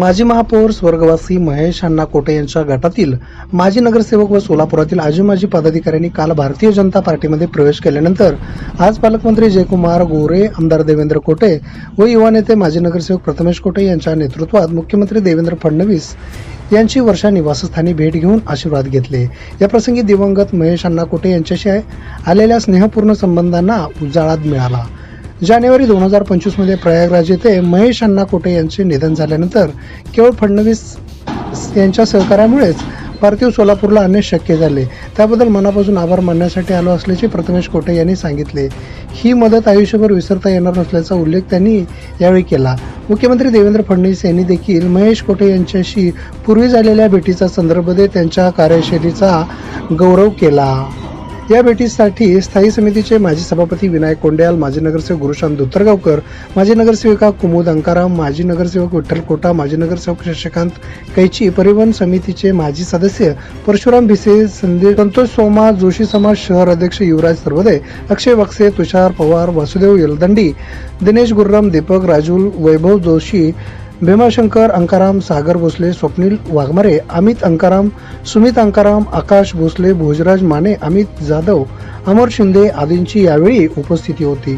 माजी महापौर स्वर्गवासी महेश अण्णा कोटे यांच्या गटातील माजी नगरसेवक व सोलापुरातील आजी माजी पदाधिकाऱ्यांनी काल भारतीय जनता पार्टीमध्ये प्रवेश केल्यानंतर आज पालकमंत्री जयकुमार गोरे आमदार देवेंद्र कोटे व युवा नेते माजी नगरसेवक प्रथमेश कोटे यांच्या नेतृत्वात मुख्यमंत्री देवेंद्र फडणवीस यांची वर्षा निवासस्थानी भेट घेऊन आशीर्वाद घेतले. या प्रसंगी दिवंगत महेश अण्णा कोटे यांच्याशी आलेल्या स्नेहपूर्ण संबंधांना उजाळा मिळाला. जानेवारी दोन हजार पंचवीसमध्ये प्रयागराज येथे महेश अण्णा कोटे यांचे निधन झाल्यानंतर केवळ फडणवीस यांच्या सहकार्यामुळेच पार्थिव सोलापूरला आणणे शक्य झाले. त्याबद्दल मनापासून आभार मानण्यासाठी आलो असल्याचे प्रथमेश कोटे यांनी सांगितले. ही मदत आयुष्यभर विसरता येणार नसल्याचा उल्लेख त्यांनी यावेळी केला. मुख्यमंत्री देवेंद्र फडणवीस यांनी देखील महेश कोटे यांच्याशी पूर्वी झालेल्या भेटीचा संदर्भ देत त्यांच्या कार्यशैलीचा गौरव केला. या भेटीसाठी स्थायी समितीचे माजी सभापती विनायक कोंड्याल माजी नगरसेवक गुरुशांत दुतरगावकर माजी नगरसेविका कुमुद अंकाराम माजी नगरसेवक विठ्ठल कोटा माजी नगरसेवक शशिकांत कैची परिवहन समितीचे माजी सदस्य परशुराम भिसे संदीप संतोष सोमा जोशी समाज शहर अध्यक्ष युवराज सर्वदे अक्षय वक्से तुषार पवार वासुदेव यलदंडी दिनेश गुर्राम दीपक राजूल वैभव जोशी भीमाशंकर अंकाराम सागर भोसले स्वप्नील वाघमारे अमित अंकाराम सुमित अंकाराम आकाश भोसले भोजराज माने अमित जाधव अमर शिंदे आदींची यावेळी उपस्थिती होती.